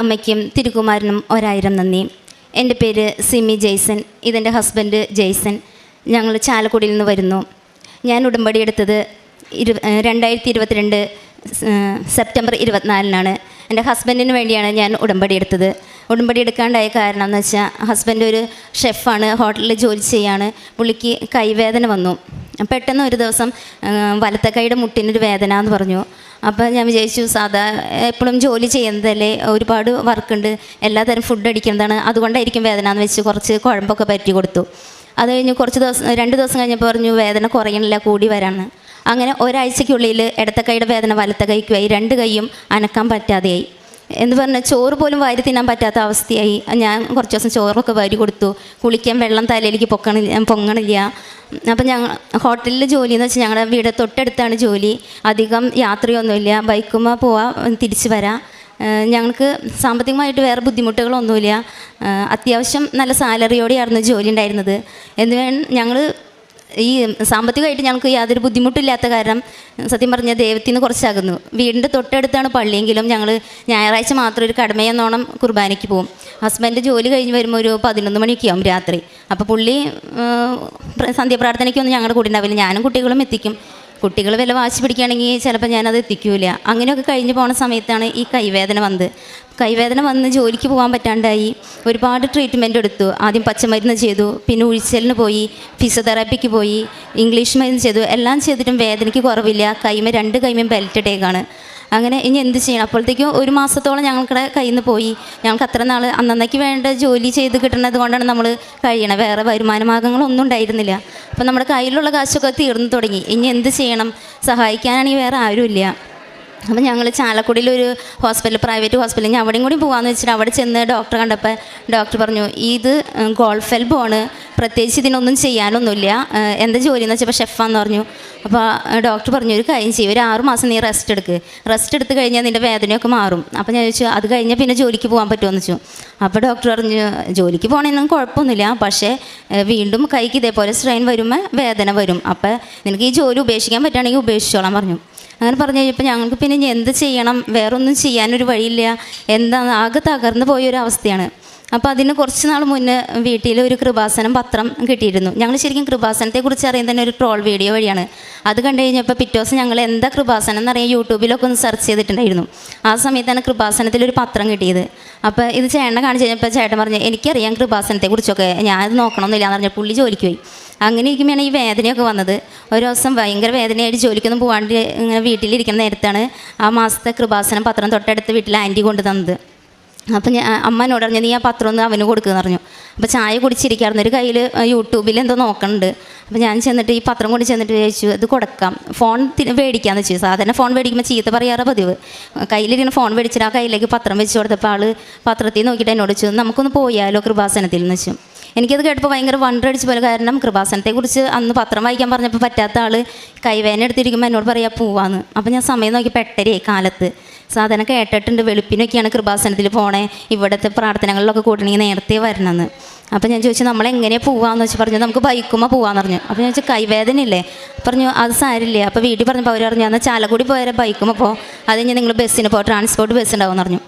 അമ്മയ്ക്കും തിരുകുമാരനും ഒരായിരം നന്ദി. എന്റെ പേര് സിമി ജെയ്സൺ. ഇതെന്റെ ഹസ്ബൻഡ് ജെയ്സൺ. ഞങ്ങൾ ചാലക്കുടിയിൽ നിന്ന് വരുന്നു. ഞാൻ ഉടമ്പടി എടുത്തത് ഇരു രണ്ടായിരത്തി ഇരുപത്തിരണ്ട് സെപ്റ്റംബർ ഇരുപത്തിനാലിനാണ്. എന്റെ ഹസ്ബൻഡിന് വേണ്ടിയാണ് ഞാൻ ഉടമ്പടി എടുത്തത്. ഉടമ്പടി എടുക്കാണ്ടായ കാരണം എന്ന് വെച്ചാൽ ഹസ്ബൻഡ് ഒരു ഷെഫാണ് ഹോട്ടലിൽ ജോലി ചെയ്യാണ്. പുള്ളിക്ക് കൈവേദന വന്നു. പെട്ടെന്ന് ഒരു ദിവസം വലത്തെ കൈയുടെ മുട്ടിനൊരു വേദന എന്ന് പറഞ്ഞു. അപ്പം ഞാൻ വിചാരിച്ചു സാധാ എപ്പോഴും ജോലി ചെയ്യുന്നതല്ലേ ഒരുപാട് വർക്കുണ്ട് എല്ലാതരം ഫുഡ് അടിക്കുന്നതാണ് അതുകൊണ്ടായിരിക്കും വേദന എന്ന് വെച്ച് കുറച്ച് കുഴമ്പൊക്കെ പറ്റി കൊടുത്തു. അത് കഴിഞ്ഞ് കുറച്ച് ദിവസം രണ്ട് ദിവസം കഴിഞ്ഞപ്പോൾ പറഞ്ഞു വേദന കുറയണില്ല കൂടി വരാണ് അങ്ങനെ ഒരാഴ്ചയ്ക്കുള്ളിൽ ഇടത്തെ കൈയുടെ വേദന വലത്തെ കൈക്കുമായി രണ്ട് കൈയും അനക്കാൻ പറ്റാതെയായി. എന്ന് പറഞ്ഞാൽ ചോറ് പോലും വാരി തിന്നാൻ പറ്റാത്ത അവസ്ഥയായി. ഞാൻ കുറച്ച് ദിവസം ചോറൊക്കെ വാരി കൊടുത്തു. കുളിക്കാൻ വെള്ളം തലയിലേക്ക് പൊക്കണില്ല പൊങ്ങണില്ല. അപ്പം ഞങ്ങൾ ഹോട്ടലിൽ ജോലി എന്ന് വെച്ചാൽ ഞങ്ങളുടെ വീട് തൊട്ടടുത്താണ് ജോലി. അധികം യാത്രയൊന്നുമില്ല. ബൈക്കുമ്പോൾ പോവാം തിരിച്ചു വരാം. ഞങ്ങൾക്ക് സാമ്പത്തികമായിട്ട് വേറെ ബുദ്ധിമുട്ടുകളൊന്നുമില്ല. അത്യാവശ്യം നല്ല സാലറിയോടെയായിരുന്നു ജോലി ഉണ്ടായിരുന്നത്. എന്ന് ഞങ്ങൾ ഈ സാമ്പത്തികമായിട്ട് ഞങ്ങൾക്ക് യാതൊരു ബുദ്ധിമുട്ടില്ലാത്ത കാരണം സത്യം പറഞ്ഞാൽ ദൈവത്തിൽ നിന്ന് കുറച്ചാകുന്നു. വീടിന്റെ തൊട്ടടുത്താണ് പള്ളിയെങ്കിലും ഞങ്ങൾ ഞായറാഴ്ച മാത്രം ഒരു കടമയെന്നോണം കുർബാനയ്ക്ക് പോകും. ഹസ്ബൻഡ് ജോലി കഴിഞ്ഞ് വരുമ്പോൾ ഒരു പതിനൊന്ന് മണിയൊക്കെ ആവും രാത്രി. അപ്പോൾ പുള്ളി സന്ധ്യാപ്രാർത്ഥനയ്ക്കൊന്നും ഞങ്ങളുടെ കൂടെ ഉണ്ടാവില്ല. ഞാനും കുട്ടികളും എത്തിക്കും. കുട്ടികൾ വില വാശി പിടിക്കുകയാണെങ്കിൽ ചിലപ്പോൾ ഞാനത് എത്തിക്കൂല. അങ്ങനെയൊക്കെ കഴിഞ്ഞ് പോണ സമയത്താണ് ഈ കൈവേദന വന്നത്. കൈവേദന വന്ന് ജോലിക്ക് പോകാൻ പറ്റാണ്ടായി ഒരുപാട് ട്രീറ്റ്മെന്റ് എടുത്തു. ആദ്യം പച്ചമരുന്ന് ചെയ്തു പിന്നെ ഉഴിച്ചലിന് പോയി ഫിസിയോതെറാപ്പിക്ക് പോയി ഇംഗ്ലീഷ് മരുന്ന് ചെയ്തു. എല്ലാം ചെയ്തിട്ടും വേദനയ്ക്ക് കുറവില്ല. കൈമ രണ്ട് കൈമയും ബെൽറ്റ് ഇട്ടേക്കാണ് അങ്ങനെ ഇനി എന്ത് ചെയ്യണം? അപ്പോഴത്തേക്കും ഒരു മാസത്തോളം ഞങ്ങളുടെ കയ്യിൽ നിന്ന് പോയി. ഞങ്ങൾക്ക് അത്ര നാൾ അന്നന്നേക്ക് വേണ്ട ജോലി ചെയ്ത് കിട്ടുന്നത് കൊണ്ടാണ് നമ്മൾ കഴിയണം വേറെ വരുമാന മാർഗങ്ങളൊന്നും ഉണ്ടായിരുന്നില്ല. അപ്പം നമ്മുടെ കയ്യിലുള്ള കാശൊക്കെ തീർന്നു തുടങ്ങി. ഇനി എന്ത് ചെയ്യണം? സഹായിക്കാനാണെങ്കിൽ വേറെ ആരുമില്ല. അപ്പം ഞങ്ങൾ ചാലക്കുടിയിൽ ഒരു ഹോസ്പിറ്റൽ പ്രൈവറ്റ് ഹോസ്പിറ്റൽ ഞാൻ അവിടെയും കൂടി പോകാമെന്ന് വെച്ചിട്ട് അവിടെ ചെന്ന് ഡോക്ടറെ കണ്ടപ്പോൾ ഡോക്ടർ പറഞ്ഞു ഇത് എൽബോണ് പ്രത്യേകിച്ച് ഇതിനൊന്നും ചെയ്യാനൊന്നുമില്ല. എന്താ ജോലി എന്ന് വെച്ചപ്പോൾ ഷെഫാന്ന് പറഞ്ഞു. അപ്പോൾ ഡോക്ടർ പറഞ്ഞു ഒരു കാര്യം ചെയ്യും. ഒരു ആറ് മാസം നീ റെസ്റ്റ് എടുക്ക്. റെസ്റ്റ് എടുത്ത് കഴിഞ്ഞാൽ നിന്റെ വേദനയൊക്കെ മാറും. അപ്പോൾ ഞാൻ ചോദിച്ചു അത് കഴിഞ്ഞാൽ പിന്നെ ജോലിക്ക് പോകാൻ പറ്റുമെന്ന് വെച്ചു അപ്പോൾ ഡോക്ടർ പറഞ്ഞു ജോലിക്ക് പോകണമെന്നൊന്നും കുഴപ്പമൊന്നുമില്ല. പക്ഷേ വീണ്ടും കൈക്ക് ഇതേപോലെ സ്ട്രെയിൻ വരുമ്പോൾ വേദന വരും. അപ്പോൾ നിനക്ക് ഈ ജോലി ഉപേക്ഷിക്കാൻ പറ്റുകയാണെങ്കിൽ ഉപേക്ഷിച്ചോളാൻ പറഞ്ഞു. അങ്ങനെ പറഞ്ഞു കഴിഞ്ഞപ്പോൾ ഞങ്ങൾക്ക് പിന്നെ ഇനി എന്ത് ചെയ്യണം? വേറൊന്നും ചെയ്യാനൊരു വഴിയില്ല. എന്താ ആകെ തകർന്നു പോയൊരു അവസ്ഥയാണ്. അപ്പോൾ അതിന് കുറച്ച് നാൾ മുന്നേ വീട്ടിൽ ഒരു കൃപാസനം പത്രം കിട്ടിയിരുന്നു. ഞങ്ങൾ ശരിക്കും കൃപാസനത്തെക്കുറിച്ച് അറിയാൻ തന്നെ ഒരു ട്രോൾ വീഡിയോ വഴിയാണ്. അത് കണ്ടു കഴിഞ്ഞപ്പോൾ പിറ്റേ ദിവസം ഞങ്ങൾ എന്താ കൃപാസനം എന്നറിയാൻ യൂട്യൂബിലൊക്കെ ഒന്ന് സെർച്ച് ചെയ്തിട്ടുണ്ടായിരുന്നു. ആ സമയത്താണ് കൃപാസനത്തിൽ ഒരു പത്രം കിട്ടിയത്. അപ്പോൾ ഇത് ചേട്ടനെ കാണിച്ചു കഴിഞ്ഞപ്പോൾ ചേട്ടൻ പറഞ്ഞു എനിക്കറിയാം കൃപാസനത്തെക്കുറിച്ചൊക്കെ. ഞാൻ നോക്കണമെന്നില്ല എന്ന് പറഞ്ഞാൽ പുള്ളി ജോലിക്ക് പോയി. അങ്ങനെ ഇരിക്കുമ്പോഴാണ് ഈ വേദനയൊക്കെ വന്നത്. ഒരു ദിവസം ഭയങ്കര വേദനയായിട്ട് ജോലിക്കൊന്നും പോകാണ്ട് ഇങ്ങനെ വീട്ടിലിരിക്കുന്ന നേരത്താണ് ആ മാസത്തെ കൃപാസനം പത്രം തൊട്ടടുത്ത് വീട്ടിൽ ആന്റി കൊണ്ട് തന്നത്. അപ്പം ഞാൻ അമ്മനോട് പറഞ്ഞു നീ ആ പത്രം ഒന്ന് അവന് കൊടുക്കുമെന്ന് പറഞ്ഞു. അപ്പോൾ ചായ കുടിച്ചിരിക്കാറുണ്ട് ഒരു കയ്യിൽ യൂട്യൂബിൽ എന്തോ നോക്കണുണ്ട്. അപ്പോൾ ഞാൻ ചെന്നിട്ട് ഈ പത്രം കൊണ്ട് ചെന്നിട്ട് ചോദിച്ചു ഇത് കൊടുക്കാം. ഫോൺ മേടിക്കാമെന്ന് വെച്ചു സാധാരണ ഫോൺ മേടിക്കുമ്പോൾ ചീത്ത പറയാറ് പതിവ്. കയ്യിലിരിക്കുന്ന ഫോൺ മേടിച്ചിട്ട് ആ കയ്യിലേക്ക് പത്രം വെച്ച് കൊടുത്തപ്പോൾ ആൾ പത്രത്തിൽ നോക്കിയിട്ട് എന്നോട് ചോദിച്ചു നമുക്കൊന്ന് പോയാലോ കൃപാസനത്തിൽ? എന്ന് വെച്ചു. എനിക്കത് കേട്ടപ്പോൾ ഭയങ്കര വണ്ടടിച്ച് പോലെ. കാരണം കൃപാസനത്തെക്കുറിച്ച് അന്ന് പത്രം വായിക്കാൻ പറഞ്ഞപ്പോൾ പറ്റാത്ത ആൾ കൈവേന എടുത്തിരിക്കുമ്പോൾ എന്നോട് പറയാ പോവാന്ന്. അപ്പോൾ ഞാൻ സമയം നോക്കി പെട്ടരേ കാലത്ത്. സാധനം കേട്ടിട്ടുണ്ട് വെളുപ്പിനൊക്കെയാണ് കൃപാസനത്തിൽ പോണേ. ഇവിടുത്തെ പ്രാർത്ഥനകളിലൊക്കെ കൂട്ടണമെങ്കിൽ നേരത്തെ വരണമെന്ന് അപ്പോൾ ഞാൻ ചോദിച്ചു നമ്മൾ എങ്ങനെ പോവാന്ന്? വെച്ച് പറഞ്ഞു നമുക്ക് ബൈക്കുമ്പോൾ പോവാന്ന് പറഞ്ഞു. അപ്പോൾ ഞാൻ ചോദിച്ചു കൈവേദന ഇല്ലേ പറഞ്ഞു അത് സാരില്ലേ അപ്പോൾ വീട്ടിൽ പറഞ്ഞപ്പോൾ അവർ പറഞ്ഞു എന്നാൽ ചാലക്കുടി പോയാൽ ബൈക്കുമ്പോൾ പോ. അത് കഴിഞ്ഞ് നിങ്ങൾ ബസ്സിന് പോ ട്രാൻസ്പോർട്ട് ബസ് ഉണ്ടാവും പറഞ്ഞു.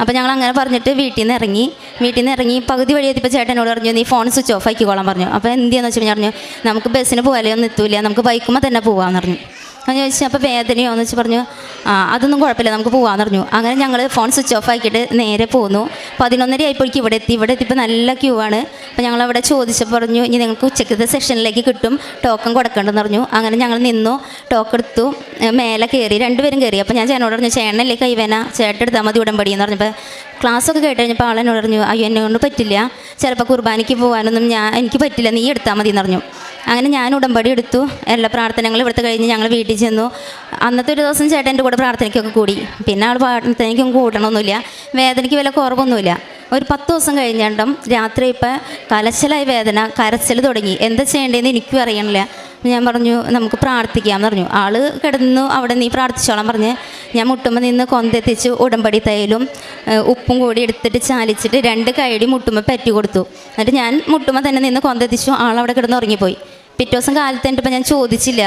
അപ്പോൾ ഞങ്ങൾ അങ്ങനെ പറഞ്ഞിട്ട് വീട്ടിൽ നിന്ന് ഇറങ്ങി. വീട്ടിൽ നിന്ന് ഇറങ്ങി പകുതി വഴി എത്തിയപ്പോൾ ചേട്ടനോട് പറഞ്ഞു നീ ഫോൺ സ്വിച്ച് ഓഫ് ആക്കിക്കോളാൻ പറഞ്ഞു. അപ്പോൾ എന്ത് ചെയ്യാന്ന് വെച്ചാൽ പറഞ്ഞു നമുക്ക് ബസ്സിന് പോയാലോ ഒന്നും എത്തൂല നമുക്ക് ബൈക്കുമ്പോൾ തന്നെ പോകാമെന്ന് പറഞ്ഞു. ഞാൻ ചോദിച്ചു അപ്പോൾ വേദനയോ? എന്ന് വെച്ച് പറഞ്ഞു ആ അതൊന്നും കുഴപ്പമില്ല നമുക്ക് പോകാമെന്ന് പറഞ്ഞു അങ്ങനെ ഞങ്ങൾ ഫോൺ സ്വിച്ച് ഓഫ് ആക്കിയിട്ട് നേരെ പോന്നു. പതിനൊന്നര ആയപ്പോഴേക്കും ഇവിടെ എത്തി. ഇവിടെ എത്തിയപ്പോൾ നല്ല ക്യൂ ആണ്. അപ്പോൾ ഞങ്ങൾ അവിടെ ചോദിച്ചപ്പോൾ പറഞ്ഞു ഇനി നിങ്ങൾക്ക് ഉച്ചക്കത്തെ സെഷനിലേക്ക് കിട്ടും. ടോക്കൺ കൊടുക്കേണ്ടെന്ന് പറഞ്ഞു. അങ്ങനെ ഞങ്ങൾ നിന്നു. ടോക്കൺ എടുത്തു. മേലെ കയറി രണ്ടുപേരും കയറി അപ്പോൾ ഞാൻ ചേനോട് പറഞ്ഞു ചേട്ടനല്ലേ കൈവേന? ചേട്ടൻ എടുത്താൽ മതി ഉടമ്പടി എന്ന് പറഞ്ഞപ്പോൾ ക്ലാസ്സൊക്കെ കേട്ട് കഴിഞ്ഞപ്പോൾ ആളെന്നോട് പറഞ്ഞു അയ്യോ എന്നെ കൊണ്ട് പറ്റില്ല. ചിലപ്പോൾ കുർബാനയ്ക്ക് പോകാനൊന്നും ഞാൻ എനിക്ക് പറ്റില്ല. നീ എടുത്താൽ മതി എന്ന് പറഞ്ഞു. അങ്ങനെ ഞാൻ ഉടമ്പടി എടുത്തു. എല്ലാ പ്രാർത്ഥനകളും ഇവിടുത്തെ കഴിഞ്ഞ് ഞങ്ങൾ വീട്ടിൽ ചെന്നു അന്നത്തെ ഒരു ദിവസം ചേട്ടൻ എന്റെ കൂടെ പ്രാർത്ഥനയ്ക്കൊക്കെ കൂടി. പിന്നെ ആൾ പ്രാർത്ഥനയ്ക്കും കൂട്ടണമൊന്നുമില്ല വേദനയ്ക്ക് വില കുറവൊന്നുമില്ല. ഒരു പത്ത് ദിവസം കഴിഞ്ഞിട്ടും രാത്രി ഇപ്പം കലശലായ വേദന കരച്ചിൽ തുടങ്ങി. എന്താ ചെയ്യേണ്ടതെന്ന് എനിക്കും അറിയണില്ല. ഞാൻ പറഞ്ഞു നമുക്ക് പ്രാർത്ഥിക്കാം എന്ന് പറഞ്ഞു. ആൾ കിടന്നു അവിടെ നീ പ്രാർത്ഥിച്ചോളാം പറഞ്ഞ് ഞാൻ മുട്ടുമ്പോൾ നിന്ന് കൊന്തെത്തിച്ച്. ഉടമ്പടി തൈലും ഉപ്പും കൂടി എടുത്തിട്ട് ചാലിച്ചിട്ട് രണ്ട് കൈടി മുട്ടുമ്പോൾ പറ്റി കൊടുത്തു. എന്നിട്ട് ഞാൻ മുട്ടുമ്പോൾ തന്നെ നിന്ന് കൊന്തെത്തിച്ചു. ആളവിടെ കിടന്ന് ഉറങ്ങിപ്പോയി. പിറ്റേ ദിവസം കാലത്ത് ഞാൻ ചോദിച്ചില്ല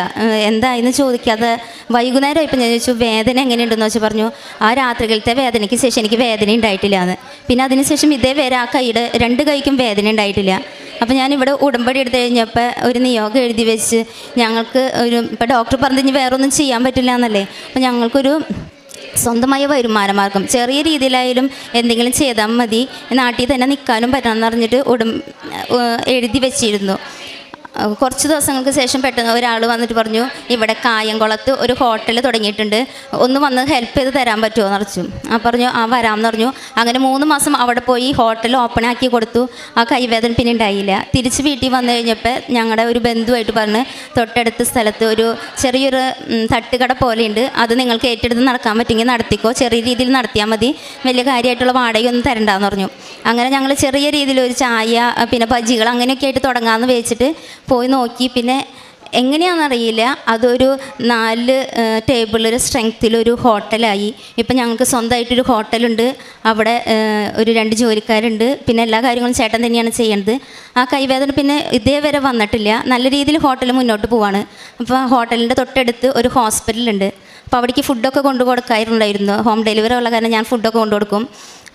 എന്തായെന്ന് ചോദിക്കാതെ വൈകുന്നേരം ഇപ്പം ഞാൻ ചോദിച്ചു വേദന എങ്ങനെയുണ്ടെന്ന് വെച്ച് പറഞ്ഞു ആ രാത്രികളിലത്തെ വേദനയ്ക്ക് ശേഷം എനിക്ക് വേദന ഉണ്ടായിട്ടില്ല എന്ന് പിന്നെ അതിനുശേഷം ഇതേ വരെ ആ കൈയുടെ രണ്ട് കൈക്കും വേദന ഉണ്ടായിട്ടില്ല. അപ്പോൾ ഞാനിവിടെ ഉടമ്പടി എടുത്തു കഴിഞ്ഞപ്പോൾ ഒരു നിയോഗം എഴുതി വെച്ച് ഞങ്ങൾക്ക് ഒരു ഇപ്പോൾ ഡോക്ടർ പറഞ്ഞു ഇനി വേറൊന്നും ചെയ്യാൻ പറ്റില്ല എന്നല്ലേ അപ്പോൾ ഞങ്ങൾക്കൊരു സ്വന്തമായ വരുമാന മാർഗം ചെറിയ രീതിയിലായാലും എന്തെങ്കിലും ചെയ്താൽ മതി നാട്ടിൽ തന്നെ നിൽക്കാനും പറ്റണം എന്ന് പറഞ്ഞിട്ട് ഉടം എഴുതി വെച്ചിരുന്നു. കുറച്ച് ദിവസങ്ങൾക്ക് ശേഷം പെട്ടെന്ന് ഒരാൾ വന്നിട്ട് പറഞ്ഞു ഇവിടെ കായംകുളത്ത് ഒരു ഹോട്ടൽ തുടങ്ങിയിട്ടുണ്ട്. ഒന്ന് വന്ന് ഹെൽപ്പ് ചെയ്ത് തരാൻ പറ്റുമോ? എന്ന് പറഞ്ഞു. ആ പറഞ്ഞു ആ വരാമെന്ന് പറഞ്ഞു. അങ്ങനെ മൂന്ന് മാസം അവിടെ പോയി ഹോട്ടൽ ഓപ്പൺ ആക്കി കൊടുത്തു. ആ കൈവേദന പിന്നെ ഉണ്ടായില്ല. തിരിച്ച് വീട്ടിൽ വന്നു കഴിഞ്ഞപ്പോൾ ഞങ്ങളുടെ ഒരു ബന്ധുവായിട്ട് പറഞ്ഞ് തൊട്ടടുത്ത സ്ഥലത്ത് ഒരു ചെറിയൊരു തട്ടുകട പോലെയുണ്ട്. അത് നിങ്ങൾക്ക് ഏറ്റെടുത്ത് നടക്കാൻ പറ്റുമെങ്കിൽ നടത്തിക്കോ. ചെറിയ രീതിയിൽ നടത്തിയാൽ മതി. വലിയ കാര്യമായിട്ടുള്ള വാടകയൊന്നും തരണ്ടെന്ന് പറഞ്ഞു. അങ്ങനെ ഞങ്ങൾ ചെറിയ രീതിയിൽ ഒരു ചായ പിന്നെ ബജികൾ അങ്ങനെയൊക്കെ ആയിട്ട് തുടങ്ങാമെന്ന് വെച്ചിട്ട് പോയി നോക്കി. പിന്നെ എങ്ങനെയാണെന്നറിയില്ല. അതൊരു നാല് ടേബിളൊരു സ്ട്രെങ്ത്തിലൊരു ഹോട്ടലായി ഇപ്പം ഞങ്ങൾക്ക് സ്വന്തമായിട്ടൊരു ഹോട്ടലുണ്ട് അവിടെ ഒരു രണ്ട് ജോലിക്കാരുണ്ട്. പിന്നെ എല്ലാ കാര്യങ്ങളും ചേട്ടൻ തന്നെയാണ് ചെയ്യേണ്ടത് ആ കൈവേദന പിന്നെ ഇതേവരെ വന്നിട്ടില്ല. നല്ല രീതിയിൽ ഹോട്ടൽ മുന്നോട്ട് പോവാണ്. അപ്പോൾ ഹോട്ടലിന്റെ തൊട്ടടുത്ത് ഒരു ഹോസ്പിറ്റലുണ്ട് അപ്പോൾ അവിടേക്ക് ഫുഡൊക്കെ കൊണ്ടു കൊടുക്കാറുണ്ടായിരുന്നു ഹോം ഡെലിവറി ഉള്ള കാരണം ഞാൻ ഫുഡൊക്കെ കൊണ്ടു കൊടുക്കും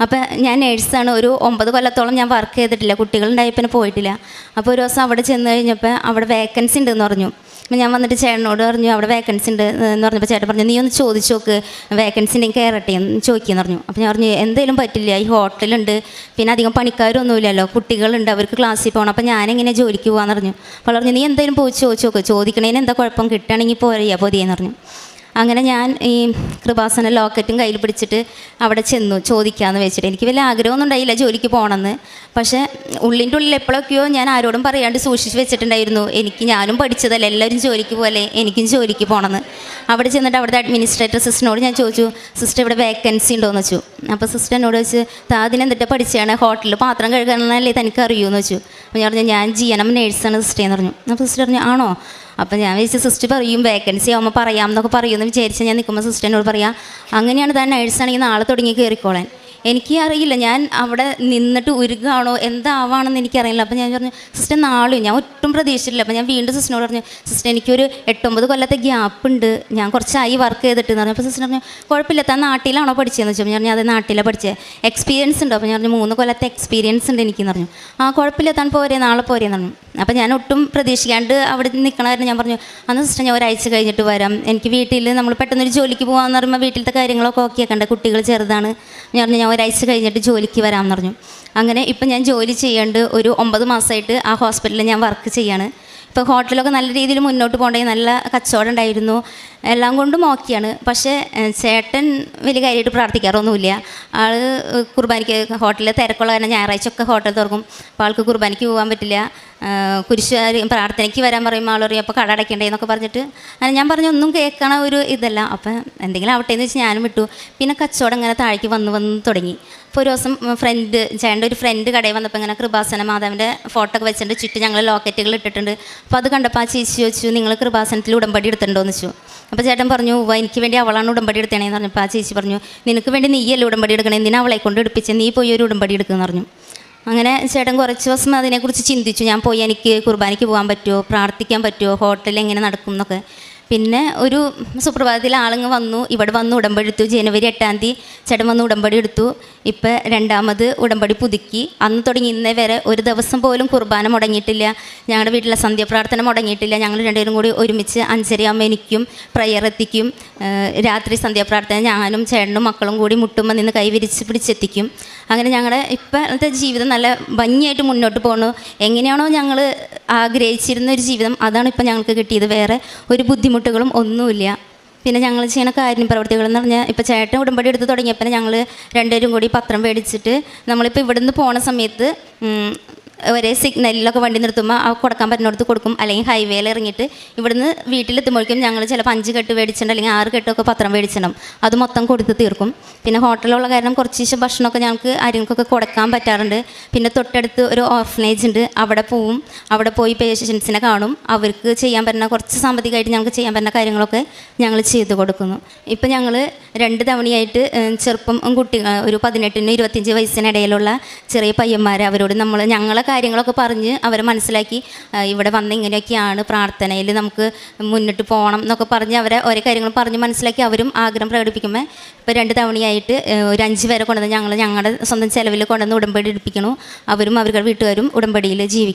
അപ്പോൾ ഞാൻ നേഴ്സാണ്. ഒരു ഒമ്പത് കൊല്ലത്തോളം ഞാൻ വർക്ക് ചെയ്തിട്ടില്ല. കുട്ടികളുണ്ടായപ്പോൾ പോയിട്ടില്ല. അപ്പോൾ ഒരു ദിവസം അവിടെ ചെന്ന് കഴിഞ്ഞപ്പോൾ അവിടെ വേക്കൻസി ഉണ്ടെന്ന് പറഞ്ഞു. അപ്പം ഞാൻ വന്നിട്ട് ചേട്ടനോട് പറഞ്ഞു അവിടെ വേക്കൻസി ഉണ്ട് എന്ന് പറഞ്ഞപ്പോൾ ചേട്ടൻ പറഞ്ഞു നീ ഒന്ന് ചോദിച്ചു നോക്ക് വേക്കൻസി ഉണ്ടെങ്കിൽ കയറട്ടെ എന്ന് ചോദിക്കുമെന്ന് പറഞ്ഞു. അപ്പോൾ ഞാൻ പറഞ്ഞു എന്തെങ്കിലും പറ്റില്ല ഈ ഹോട്ടലുണ്ട്. പിന്നെ അധികം പണിക്കാരൊന്നുമില്ലല്ലോ. കുട്ടികളുണ്ട് അവർക്ക് ക്ലാസ്സിൽ പോകണം അപ്പോൾ ഞാനെങ്ങനെ ജോലിക്ക് പോകാമെന്ന് പറഞ്ഞു. അപ്പോൾ പറഞ്ഞു നീ എന്തെങ്കിലും പോയി ചോദിച്ചു നോക്ക്. ചോദിക്കണേന് എന്താ കുഴപ്പം? കിട്ടുകയാണെങ്കിൽ പോരാ പോതിയെന്ന് പറഞ്ഞു. അങ്ങനെ ഞാൻ ഈ കൃപാസന ലോക്കറ്റും കയ്യിൽ പിടിച്ചിട്ട് അവിടെ ചെന്നു ചോദിക്കാമെന്ന് വെച്ചിട്ട്. എനിക്ക് വലിയ ആഗ്രഹമൊന്നും ഉണ്ടായില്ല ജോലിക്ക് പോകണമെന്ന്. പക്ഷേ ഉള്ളിന്റെ ഉള്ളിൽ എപ്പോഴൊക്കെയോ ഞാൻ ആരോടും പറയാണ്ട് സൂക്ഷിച്ച് വെച്ചിട്ടുണ്ടായിരുന്നു. എനിക്ക് ഞാനും പഠിച്ചതല്ല എല്ലാവരും ജോലിക്ക് പോലെ എനിക്കും ജോലിക്ക് പോകണമെന്ന്. അവിടെ ചെന്നിട്ട് അവിടുത്തെ അഡ്മിനിസ്ട്രേറ്റർ സിസ്റ്ററിനോട് ഞാൻ ചോദിച്ചു സിസ്റ്റർ ഇവിടെ വേക്കൻസി ഉണ്ടോയെന്ന് വെച്ചു. അപ്പോൾ സിസ്റ്റർ എന്നോട് വെച്ച് താതിന് എന്നിട്ട് പഠിച്ചാണ് ഹോട്ടലിൽ പാത്രം കഴുകണമെന്നല്ലേ തനിക്ക് അറിയുമെന്ന് വെച്ചു. അപ്പോൾ ഞാൻ പറഞ്ഞു ഞാൻ ജി എൻ എം നേഴ്സാണ് സിസ്റ്റർ എന്ന് പറഞ്ഞു. അപ്പോൾ സിസ്റ്റർ പറഞ്ഞു ആണോ? അപ്പം ഞാൻ വിചാരിച്ചു സിസ്റ്റർ പറയും വേക്കൻസി ആകുമ്പോൾ പറയാം എന്നൊക്കെ പറയുമെന്ന് വിചാരിച്ച് ഞാൻ നിൽക്കുമ്പോൾ സിസ്റ്ററിനോട് പറയാം അങ്ങനെയാണ് താൻ നേഴ്സാണെങ്കിൽ നാളെ തുടങ്ങി കയറിക്കോളാൻ എനിക്ക് അറിയില്ല ഞാൻ അവിടെ നിന്നിട്ട് ഉരുകാണോ എന്താവാണെന്ന് എനിക്കറിയില്ല. അപ്പം ഞാൻ പറഞ്ഞു സിസ്റ്റർ നാളെയും ഞാൻ ഒട്ടും പ്രതീക്ഷിച്ചില്ല അപ്പം ഞാൻ വീണ്ടും സിസ്റ്ററിനോട് പറഞ്ഞു സിസ്റ്റർ എനിക്കൊരു എട്ടൊമ്പത് കൊല്ലത്തെ ഗ്യാപ്പ് ഉണ്ട് ഞാൻ കുറച്ചായി വർക്ക് ചെയ്തിട്ട് എന്ന് പറഞ്ഞു. അപ്പോൾ സിസ്റ്റർ പറഞ്ഞു കുഴപ്പമില്ല താൻ നാട്ടിലാണോ പഠിച്ചതെന്ന് വെച്ചു ഞാൻ പറഞ്ഞു അത് നാട്ടിലാണ് പഠിച്ചത് എക്സ്പീരിയൻസ് ഉണ്ടോ? അപ്പോൾ ഞാൻ പറഞ്ഞു മൂന്ന് കൊല്ലത്തെ എക്സ്പീരിയൻസ് ഉണ്ട് എനിക്കെന്ന് പറഞ്ഞു. ആ കുഴപ്പമില്ല താൻ പോരെ നാളെ പോരേന്ന് പറഞ്ഞു. അപ്പം ഞാൻ ഒട്ടും പ്രതീക്ഷിക്കാണ്ട് അവിടെ നിൽക്കണമായിരുന്നു ഞാൻ പറഞ്ഞു അന്ന് സിസ്റ്റർ ഞാൻ ഒരാഴ്ച കഴിഞ്ഞിട്ട് വരാം. എനിക്ക് വീട്ടിൽ നമ്മൾ പെട്ടെന്നൊരു ജോലിക്ക് പോകാമെന്ന് പറയുമ്പോൾ വീട്ടിലത്തെ കാര്യങ്ങളൊക്കെ ഓക്കെ ആക്കണ്ട. കുട്ടികൾ ചെറുതാണ്. ഞാൻ പറഞ്ഞു ഞാൻ ഒരാഴ്ച കഴിഞ്ഞിട്ട് ജോലിക്ക് വരാമെന്ന് പറഞ്ഞു. അങ്ങനെ ഇപ്പം ഞാൻ ജോലി ചെയ്യാണ്ട് ഒരു ഒമ്പത് മാസമായിട്ട് ആ ഹോസ്പിറ്റലിൽ ഞാൻ വർക്ക് ചെയ്യാണ്. ഇപ്പോൾ ഹോട്ടലൊക്കെ നല്ല രീതിയിൽ മുന്നോട്ട് പോകേണ്ടെങ്കിൽ നല്ല കച്ചവടം ഉണ്ടായിരുന്നു. എല്ലാം കൊണ്ടും ഓക്കെയാണ്. പക്ഷേ ചേട്ടൻ വലിയ കാര്യമായിട്ട് പ്രാർത്ഥിക്കാറൊന്നുമില്ല. ആൾ കുർബാനയ്ക്ക് ഹോട്ടലിൽ തിരക്കുള്ള കാരണം ഞായറാഴ്ച ഒക്കെ ഹോട്ടൽ തുറക്കും. അപ്പോൾ ആൾക്ക് കുർബാനയ്ക്ക് പോകാൻ പറ്റില്ല. കുരിശുകാരി പ്രാർത്ഥനയ്ക്ക് വരാൻ പറയുമ്പോൾ ആൾ പറയും അപ്പോൾ കട അടയ്ക്കണ്ടേ എന്നൊക്കെ പറഞ്ഞിട്ട് അങ്ങനെ ഞാൻ പറഞ്ഞു ഒന്നും കേൾക്കണ ഒരു ഇതല്ല. അപ്പം എന്തെങ്കിലും ആവട്ടെ എന്ന് വെച്ച് ഞാനും വിട്ടു. പിന്നെ കച്ചവടം ഇങ്ങനെ താഴേക്ക് വന്ന് വന്ന് തുടങ്ങി. അപ്പോൾ ഒരു ദിവസം ഫ്രണ്ട് ചേട്ടന്റെ ഒരു ഫ്രണ്ട് കടയിൽ വന്നപ്പോൾ ഇങ്ങനെ കൃപാസന മാതാവിന്റെ ഫോട്ടോ ഒക്കെ വെച്ചിട്ടുണ്ട്. ചുറ്റും ഞങ്ങൾ ലോക്കറ്റുകൾ ഇട്ടിട്ടുണ്ട്. അപ്പോൾ അത് കണ്ടപ്പോൾ ആ ചേച്ചി ചോദിച്ചു നിങ്ങൾ കൃപാസനത്തിൽ ഉടമ്പടി എടുത്തിട്ടുണ്ടോ? എന്ന് ചോദിച്ചു അപ്പോൾ ചേട്ടൻ പറഞ്ഞു ഉവ്വ എനിക്ക് വേണ്ടി അവളാണ് ഉടമ്പടി എടുത്തണേന്ന് പറഞ്ഞപ്പോൾ ആ ചേച്ചി പറഞ്ഞു നിനക്ക് വേണ്ടി നീയല്ലേ ഉടമ്പടി എടുക്കണേ? എന്തിനാ അവളെ കൊണ്ട് എടുപ്പിച്ച് നീ പോയി ഒരു ഉടമ്പടി എടുക്കുമെന്ന് പറഞ്ഞു. അങ്ങനെ ചേട്ടൻ കുറച്ച് ദിവസം അതിനെക്കുറിച്ച് ചിന്തിച്ചു. ഞാൻ പോയി എനിക്ക് കുർബാനയ്ക്ക് പോകാൻ പറ്റുമോ? പ്രാർത്ഥിക്കാൻ പറ്റുമോ? ഹോട്ടലിൽ എങ്ങനെ നടക്കും എന്നൊക്കെ. പിന്നെ ഒരു സുപ്രഭാതത്തിൽ ആളങ്ങ് വന്നു. ഇവിടെ വന്ന് ഉടമ്പടി ജനുവരി എട്ടാം തീയതി ചേട്ടൻ വന്ന് ഉടമ്പടി എടുത്തു. ഇപ്പം രണ്ടാമത് ഉടമ്പടി പുതുക്കി. അന്ന് തുടങ്ങി. ഇന്നേ വരെ ഒരു ദിവസം പോലും കുർബാന മുടങ്ങിയിട്ടില്ല. ഞങ്ങളുടെ വീട്ടിലെ സന്ധ്യപ്രാർത്ഥന മുടങ്ങിയിട്ടില്ല. ഞങ്ങൾ രണ്ടുപേരും കൂടി ഒരുമിച്ച് അഞ്ചരയാകുമ്പോൾ എനിക്കും പ്രയർ എത്തിക്കും. രാത്രി സന്ധ്യാപ്രാർത്ഥന ഞാനും ചേട്ടനും മക്കളും കൂടി മുട്ടുമ്പോൾ നിന്ന് കൈവിരിച്ച് പിടിച്ചെത്തിക്കും. അങ്ങനെ ഞങ്ങളുടെ ഇപ്പോഴത്തെ ജീവിതം നല്ല ഭംഗിയായിട്ട് മുന്നോട്ട് പോകണു എങ്ങനെയാണോ ഞങ്ങൾ ആഗ്രഹിച്ചിരുന്ന ഒരു ജീവിതം അതാണ് ഇപ്പം ഞങ്ങൾക്ക് കിട്ടിയത്. വേറെ ഒരു ബുദ്ധിമുട്ടുകളും ഒന്നുമില്ല. പിന്നെ ഞങ്ങൾ ചെയ്യുന്ന കാര്യം പ്രവർത്തികൾ എന്ന് പറഞ്ഞാൽ ഇപ്പോൾ ചേട്ടൻ ഉടമ്പടി എടുത്ത് തുടങ്ങിയപ്പോൾ ഞങ്ങൾ രണ്ടുപേരും കൂടി പത്രം മേടിച്ചിട്ട് നമ്മളിപ്പോൾ ഇവിടുന്ന് പോണ സമയത്ത് ഒരേ സിഗ്നലിലൊക്കെ വണ്ടി നിർത്തുമ്പോൾ ആ കൊടുക്കാൻ പറ്റുന്നിടത്ത് കൊടുക്കും. അല്ലെങ്കിൽ ഹൈവേയിൽ ഇറങ്ങിയിട്ട് ഇവിടുന്ന് വീട്ടിലെത്തുമ്പോഴേക്കും ഞങ്ങൾ ചിലപ്പോൾ അഞ്ച് കെട്ട് മേടിച്ചിട്ടുണ്ട് അല്ലെങ്കിൽ ആറ് കെട്ടൊക്കെ പത്രം മേടിച്ചിട്ടുണ്ടാവും. അത് മൊത്തം കൊടുത്ത് തീർക്കും. പിന്നെ ഹോട്ടലുള്ള കാരണം കുറച്ച് ദിവസം ഭക്ഷണമൊക്കെ ഞങ്ങൾക്ക് ആരെങ്കിലൊക്കെ കൊടുക്കാൻ പറ്റാറുണ്ട്. പിന്നെ തൊട്ടടുത്ത് ഒരു ഓർഫനേജ് ഉണ്ട്. അവിടെ പോവും. അവിടെ പോയി പേഷ്യൻസിനെ കാണും. അവർക്ക് ചെയ്യാൻ പറ്റുന്ന കുറച്ച് സാമ്പത്തികമായിട്ട് ഞങ്ങൾക്ക് ചെയ്യാൻ പറ്റുന്ന കാര്യങ്ങളൊക്കെ ഞങ്ങൾ ചെയ്തു കൊടുക്കുന്നു. ഇപ്പം ഞങ്ങൾ രണ്ട് തവണയായിട്ട് ചെറുപ്പം കുട്ടി ഒരു പതിനെട്ടിന് ഇരുപത്തിയഞ്ച് വയസ്സിനിടയിലുള്ള ചെറിയ പയ്യന്മാരെ അവരോട് നമ്മൾ ഞങ്ങളെ കാര്യങ്ങളൊക്കെ പറഞ്ഞ് അവരെ മനസ്സിലാക്കി ഇവിടെ വന്ന് ഇങ്ങനെയൊക്കെയാണ് പ്രാർത്ഥനയിൽ നമുക്ക് മുന്നിട്ട് പോകണം എന്നൊക്കെ പറഞ്ഞ് അവരെ ഓരോ കാര്യങ്ങൾ പറഞ്ഞ് മനസ്സിലാക്കി അവരും ആഗ്രഹം പ്രകടിപ്പിക്കുമ്പോൾ ഇപ്പോൾ രണ്ട് തവണയായിട്ട് ഒരു അഞ്ച് പേരെ കൊണ്ടുവന്ന് ഞങ്ങൾ ഞങ്ങളുടെ സ്വന്തം ചിലവിൽ കൊണ്ടുവന്ന് ഉടമ്പടി എടുപ്പിക്കണു. അവരും അവരുടെ വീട്ടുകാരും ഉടമ്പടിയിൽ ജീവിക്കും.